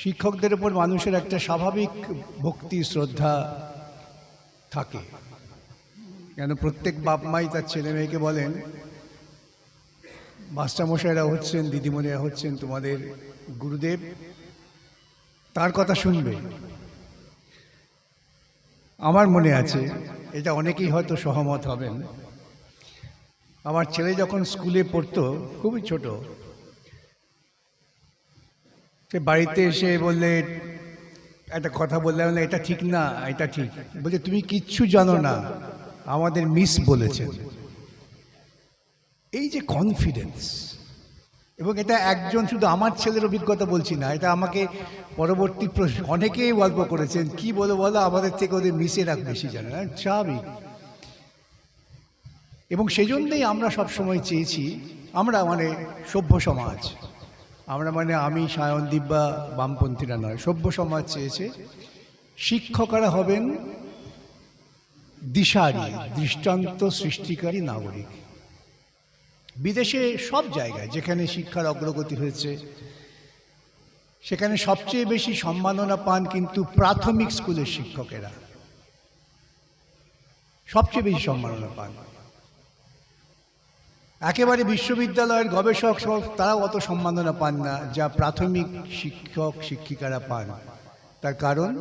শিক্ষকদের উপর মানুষের একটা স্বাভাবিক ভক্তি, শ্রদ্ধা থাকে। কেন প্রত্যেক বাপ মাই তার ছেলে মেয়েকে বলেন, মাস্টারমশাইরা হচ্ছেন, দিদিমণিরা হচ্ছেন, তোমাদের গুরুদেব। তার কথা শুনবে। আমার মনে আছে, এটা অনেকেই হয়তো সহমত হবেন। আমার ছেলে যখন স্কুলে পড়তো, খুবই ছোট সে বাড়িতে এসে বললে একটা কথা বললে না এটা ঠিক না এটা ঠিক। বলছে তুমি কিচ্ছু জানো না আমাদের মিস বলেছেন এই যে কনফিডেন্স এবং এটা একজন শুধু আমার ছেলের অভিজ্ঞতা বলছি না এটা আমাকে পরবর্তী প্রশ্ন অনেকেই গল্প করেছেন কি বলো বলো আমাদের থেকে ওদের মিসেরা বেশি জানে। না স্বাভাবিক। এবং সেই জন্যই আমরা সবসময় চেয়েছি আমরা মানে সভ্য সমাজ আমরা মানে আমি সায়নদীপ বা বামপন্থীরা নয়, সভ্য সমাজ চেয়েছে শিক্ষকরা হবেন দিশারি, দৃষ্টান্ত সৃষ্টিকারী নাগরিক। বিদেশে সব জায়গায় যেখানে শিক্ষার অগ্রগতি হয়েছে, সেখানে সবচেয়ে বেশি সম্মাননা পান কিন্তু প্রাথমিক স্কুলের শিক্ষকেরা। সবচেয়ে বেশি সম্মাননা পান। একেবারে বিশ্ববিদ্যালয়ের গবেষক সব, তারাও অত সম্মাননা পান না যা প্রাথমিক শিক্ষক শিক্ষিকারা পান। তার কারণ,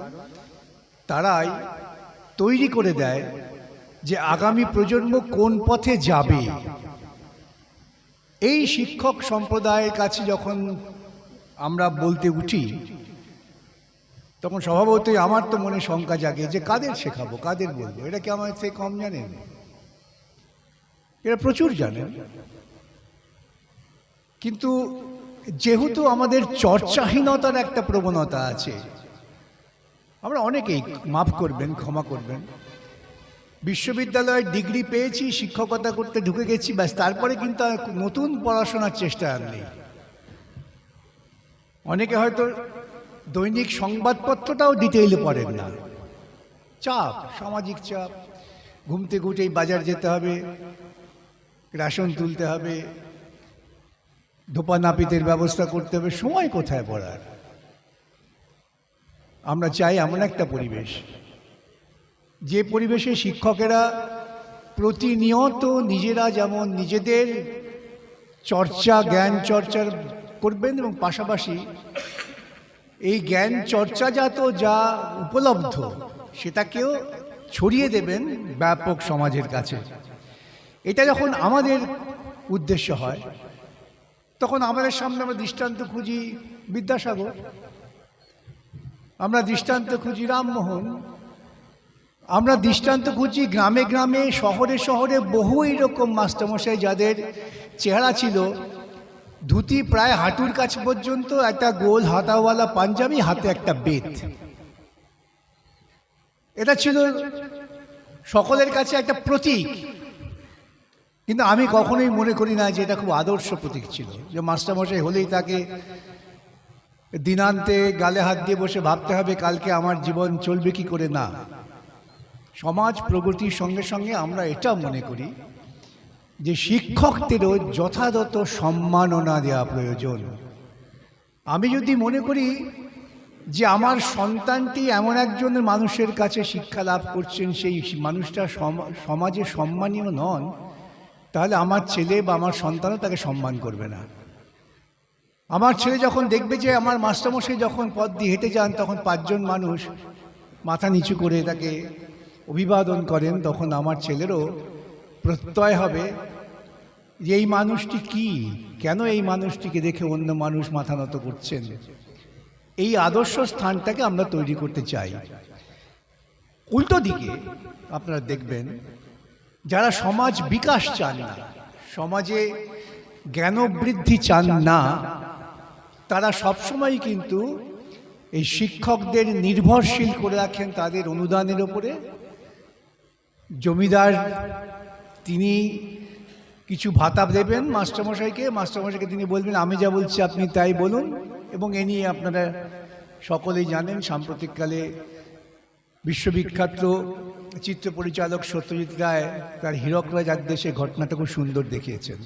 তারাই তৈরি করে দেয় যে আগামী প্রজন্ম কোন পথে যাবে। এই শিক্ষক সম্প্রদায়ের কাছে যখন আমরা বলতে উঠি, তখন স্বভাবতই আমার তো মনে শঙ্কা জাগে যে কাদের শেখাবো, কাদের বলব? এটা কি আমার থেকে কম জানেন? এরা প্রচুর জানেন। কিন্তু যেহেতু আমাদের চর্চাহীনতার একটা প্রবণতা আছে, আমরা অনেকেই মাফ করবেন, ক্ষমা করবেন। বিশ্ববিদ্যালয়ের ডিগ্রি পেয়েছি, শিক্ষকতা করতে ঢুকে গেছি, ব্যাস, তারপরে কিন্তু নতুন পড়াশোনার চেষ্টা আর নেই। অনেকে হয়তো দৈনিক সংবাদপত্রটাও ডিটেইলে পড়েন না। চাপ, সামাজিক চাপ ঘুমতে উঠেই বাজার যেতে হবে রেশন তুলতে হবে ধোপা নাপিতের ব্যবস্থা করতে হবে, সময় কোথায় পড়ার? আমরা চাই এমন একটা পরিবেশ, যে পরিবেশে শিক্ষকেরা প্রতিনিয়ত নিজেরা যেমন নিজেদের চর্চা, জ্ঞান চর্চার করবেন এবং পাশাপাশি এই জ্ঞান চর্চাজাত যা উপলব্ধ, সেটাকেও ছড়িয়ে দেবেন ব্যাপক সমাজের কাছে। এটা যখন আমাদের উদ্দেশ্য হয়, তখন আমাদের সামনে আমরা দৃষ্টান্ত খুঁজি বিদ্যাসাগর। আমরা দৃষ্টান্ত খুঁজি রামমোহন। আমরা দৃষ্টান্ত খুঁজি গ্রামে গ্রামে, শহরে শহরে বহু এরকম মাস্টারমশাই যাদের চেহারা ছিল। ধুতি প্রায় হাঁটুর কাছে পর্যন্ত, একটা গোল হাতাওয়ালা পাঞ্জাবি, হাতে একটা বেত। এটা ছিল সকলের কাছে একটা প্রতীক। কিন্তু আমি কখনোই মনে করি না যে এটা খুব আদর্শ প্রতীক ছিল। যে মাস্টারমশাই হলেই তাকে দিনান্তে গালে হাত দিয়ে বসে ভাবতে হবে কালকে আমার জীবন চলবে কি করে না। সমাজ প্রগতির সঙ্গে সঙ্গে আমরা এটা মনে করি যে শিক্ষকদেরও যথাযথ সম্মাননা দেওয়া প্রয়োজন। আমি যদি মনে করি যে আমার সন্তানটি এমন একজন মানুষের কাছে শিক্ষা লাভ করছেন, সেই মানুষটা সম- সমাজে সম্মানীয় নন তাহলে আমার ছেলে বা আমার সন্তানও তাকে সম্মান করবে না। আমার ছেলে যখন দেখবে যে আমার মাস্টারমশাই যখন পথ দিয়ে হেঁটে যান, তখন পাঁচজন মানুষ মাথা নিচু করে তাকে অভিবাদন করেন, তখন আমার ছেলেরও প্রত্যয় হবে যে এই মানুষটি কি? কেন এই মানুষটিকে দেখে অন্য মানুষ মাথা নত করছেন? এই আদর্শ স্থানটাকে আমরা তৈরি করতে চাই। উল্টো দিকে আপনারা দেখবেন যারা সমাজ বিকাশ চান না, সমাজে জ্ঞানবৃদ্ধি চান না, তারা সবসময় কিন্তু এই শিক্ষকদের নির্ভরশীল করে রাখেন তাদের অনুদানের ওপরে। জমিদার তিনি কিছু ভাতা দেবেন মাস্টারমশাইকে মাস্টারমশাইকে তিনি বলবেন, আমি যা বলছি আপনি তাই বলুন। এবং এ নিয়ে আপনারা সকলেই জানেন, সাম্প্রতিককালে বিশ্ববিখ্যাত চিত্র পরিচালক সত্যজিৎ রায় তার হীরক রাজ দেশে ঘটনাটা খুব সুন্দর দেখিয়েছেন।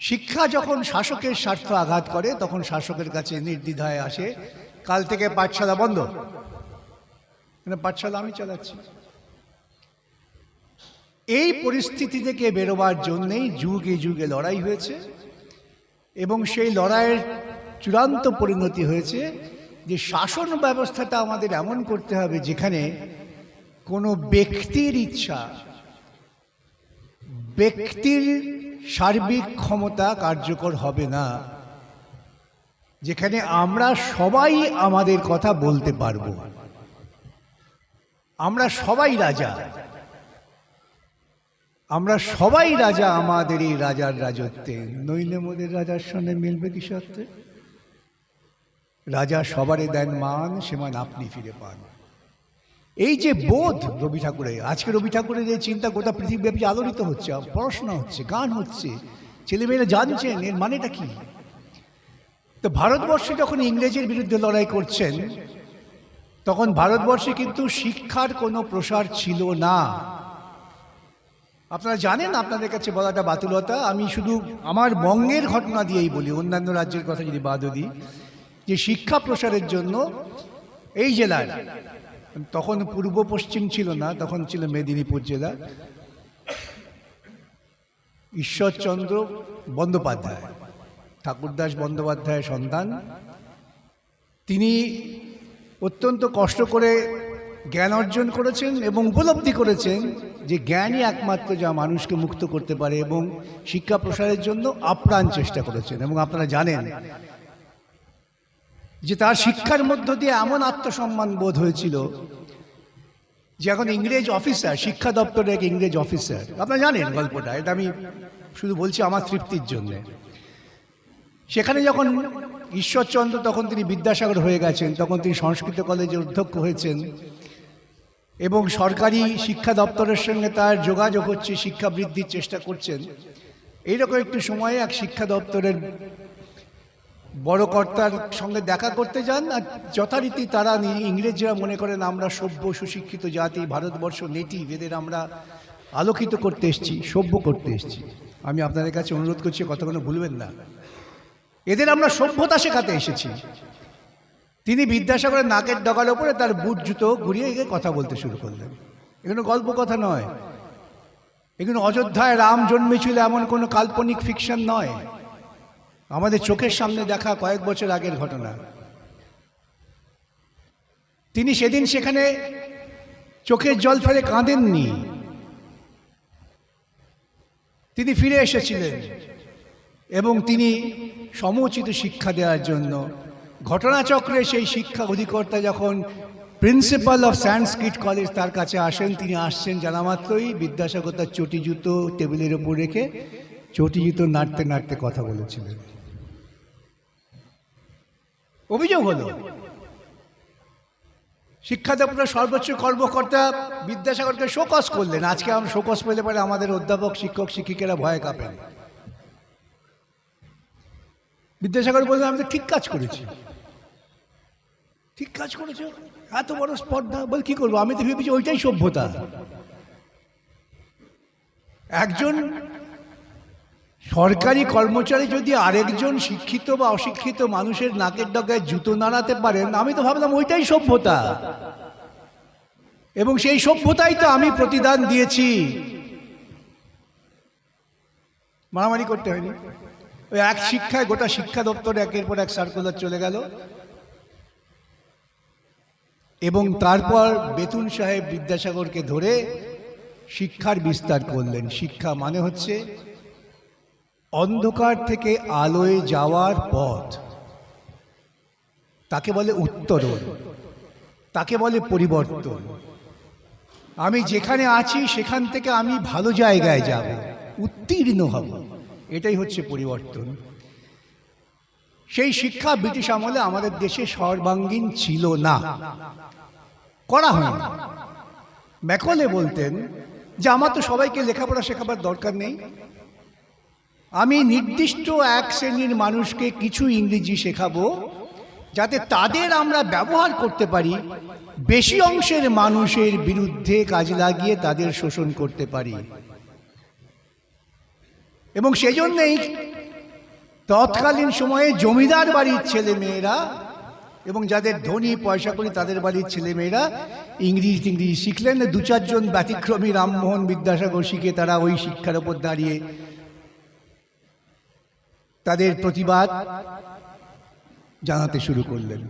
শিক্ষা যখন শাসকের স্বার্থ আঘাত করে, তখন শাসকের কাছে নির্দ্বিধায় আসে, কাল থেকে পাঠশালা বন্ধ। মানে পাঠশালা আমি চালাচ্ছি। এই পরিস্থিতি থেকে বেরোবার জন্যেই যুগে যুগে লড়াই হয়েছে এবং সেই লড়াইয়ের চূড়ান্ত পরিণতি হয়েছে যে শাসন ব্যবস্থাটা আমাদের এমন করতে হবে যেখানে কোনো ব্যক্তির ইচ্ছা, ব্যক্তির সার্বিক ক্ষমতা কার্যকর হবে না, যেখানে আমরা সবাই আমাদের কথা বলতে পারব। আমরা সবাই রাজা। আমরা সবাই রাজা আমাদের এই রাজার রাজত্বে। নইলে মোদের রাজার সঙ্গে মিলবে কি সত্ত্বে রাজা সবারে দেন মান, সে মান আপনি ফিরে পান। এই যে বোধ রবি ঠাকুরের, আজকে রবি ঠাকুরের এই চিন্তা গোটা পৃথিবীব্যাপী আলোড়িত হচ্ছে পড়াশোনা হচ্ছে, গান হচ্ছে, ছেলেমেয়েরা জানছেন, এর মানেটা কি? তো ভারতবর্ষে যখন ইংরেজের বিরুদ্ধে লড়াই করছেন, তখন ভারতবর্ষে কিন্তু শিক্ষার কোনো প্রসার ছিল না। আপনারা জানেন, আপনাদের কাছে বলাটা বাতুলতা, আমি শুধু আমার বঙ্গের ঘটনা দিয়েই বলি, অন্যান্য রাজ্যের কথা যদি বাদও দিই। যে শিক্ষা প্রসারের জন্য এই জেলার তখন পূর্ব পশ্চিম ছিল না, তখন ছিল মেদিনীপুর জেলা। ঈশ্বরচন্দ্র বন্দ্যোপাধ্যায়, ঠাকুরদাস বন্দ্যোপাধ্যায়ের সন্তান। তিনি অত্যন্ত কষ্ট করে জ্ঞান অর্জন করেছেন এবং উপলব্ধি করেছেন যে জ্ঞানই একমাত্র যা মানুষকে মুক্ত করতে পারে এবং শিক্ষা প্রসারের জন্য আপ্রাণ চেষ্টা করেছেন এবং আপনারা জানেন যে তার শিক্ষার মধ্য দিয়ে এমন আত্মসম্মান বোধ হয়েছিল যে এখন ইংরেজ অফিসার, শিক্ষা দপ্তরের এক ইংরেজ অফিসার। আপনারা জানেন গল্পটা, এটা আমি শুধু বলছি আমার তৃপ্তির জন্যে। সেখানে যখন ঈশ্বরচন্দ্র, তখন তিনি বিদ্যাসাগর হয়ে গেছেন, তখন তিনি সংস্কৃত কলেজের অধ্যক্ষ হয়েছেন এবং সরকারি শিক্ষা দপ্তরের সঙ্গে তার যোগাযোগ হচ্ছে, শিক্ষা বৃদ্ধির চেষ্টা করছেন। এইরকম একটু সময়ে এক শিক্ষা দপ্তরের বড় কর্তার সঙ্গে দেখা করতে যান, আর যথারীতি তারা ইংরেজরা মনে করেন আমরা সভ্য সুশিক্ষিত জাতি, ভারতবর্ষ নেটিভ এদের আমরা আলোকিত করতে এসেছি, সভ্য করতে এসেছি। আমি আপনাদের কাছে অনুরোধ করছি কথাগুলো ভুলবেন না। এদের আমরা সভ্যতা শেখাতে এসেছি। তিনি বিদ্যাসাগরের নাকের ডগার ওপরে তার বুট, জুতো ঘুরিয়ে গিয়ে কথা বলতে শুরু করলেন। এগুলো গল্প কথা নয়। এগুলো অযোধ্যায় রাম জন্মেছিল এমন কোনো কাল্পনিক ফিকশন নয়। আমাদের চোখের সামনে দেখা কয়েক বছর আগের ঘটনা। তিনি সেদিন সেখানে চোখের জল ফেলে কাঁদেননি। তিনি ফিরে এসেছিলেন এবং তিনি সমুচিত শিক্ষা দেওয়ার জন্য ঘটনাচক্রে সেই শিক্ষা অধিকর্তা যখন প্রিন্সিপাল অফ সংস্কৃত কলেজ তার কাছে আসেন তিনি আসছেন জানা মাত্রই বিদ্যাসাগর তার চটি জুতো টেবিলের ওপর রেখে চটি জুতো নাড়তে নাড়তে কথা বলেছিলেন। অভিযোগ হলো। শিক্ষা দপ্তরের সর্বোচ্চ কর্মকর্তা বিদ্যাসাগরকে শোকস করলেন। আজকে আমরা শোকস পেলে পরে আমাদের অধ্যাপক, শিক্ষক, শিক্ষিকারা ভয় কাঁপেন। বিদ্যাসাগর বললেন আমি তো ঠিক কাজ করেছি। ঠিক কাজ করেছ? এত বড় স্পর্ধা? বল কি করব? আমি তো ভেবেছি ওইটাই সভ্যতা। একজন সরকারি কর্মচারী যদি আরেকজন শিক্ষিত বা অশিক্ষিত মানুষের নাকের ডগায় জুতো নাড়াতে পারেন, আমি তো ভাবলাম ওইটাই সভ্যতা। এবং সেই সভ্যতাই তো আমি প্রতিদান দিয়েছি। মারামারি করতে হয়নি। ওই এক শিক্ষায়, গোটা শিক্ষা দপ্তরে একের পর এক সার্কুলার চলে গেল। এবং তারপর বেতুন সাহেব বিদ্যাসাগরকে ধরে শিক্ষার বিস্তার করলেন। শিক্ষা মানে হচ্ছে অন্ধকার থেকে আলোয় যাওয়ার পথ। তাকে বলে উত্তরণ। তাকে বলে পরিবর্তন। আমি যেখানে আছি, সেখান থেকে আমি ভালো জায়গায় যাব। উত্তীর্ণ হব। এটাই হচ্ছে পরিবর্তন। সেই শিক্ষা ব্রিটিশ আমলে আমাদের দেশে সর্বাঙ্গীন ছিল না। করা হয়নি। ম্যাকলে বলতেন যে, আমার তো সবাইকে লেখাপড়া শেখাবার দরকার নেই। আমি নির্দিষ্ট এক শ্রেণির মানুষকে কিছু ইংরেজি শেখাবো, যাতে তাদের আমরা ব্যবহার করতে পারি, বেশি অংশের মানুষের বিরুদ্ধে কাজ লাগিয়ে তাদের শোষণ করতে পারি। এবং সেজন্যই তৎকালীন সময়ে জমিদার বাড়ির ছেলে মেয়েরা এবং যাদের ধনী পয়সা করি তাদের বাড়ির ছেলে মেয়েরা ইংরেজি টিংরেজি শিখলেন। দু চারজন ব্যতিক্রমী রামমোহন বিদ্যাসাগর শিখে তারা ওই শিক্ষার ওপর দাঁড়িয়ে তাদের প্রতিবাদ জানাতে শুরু করলেন।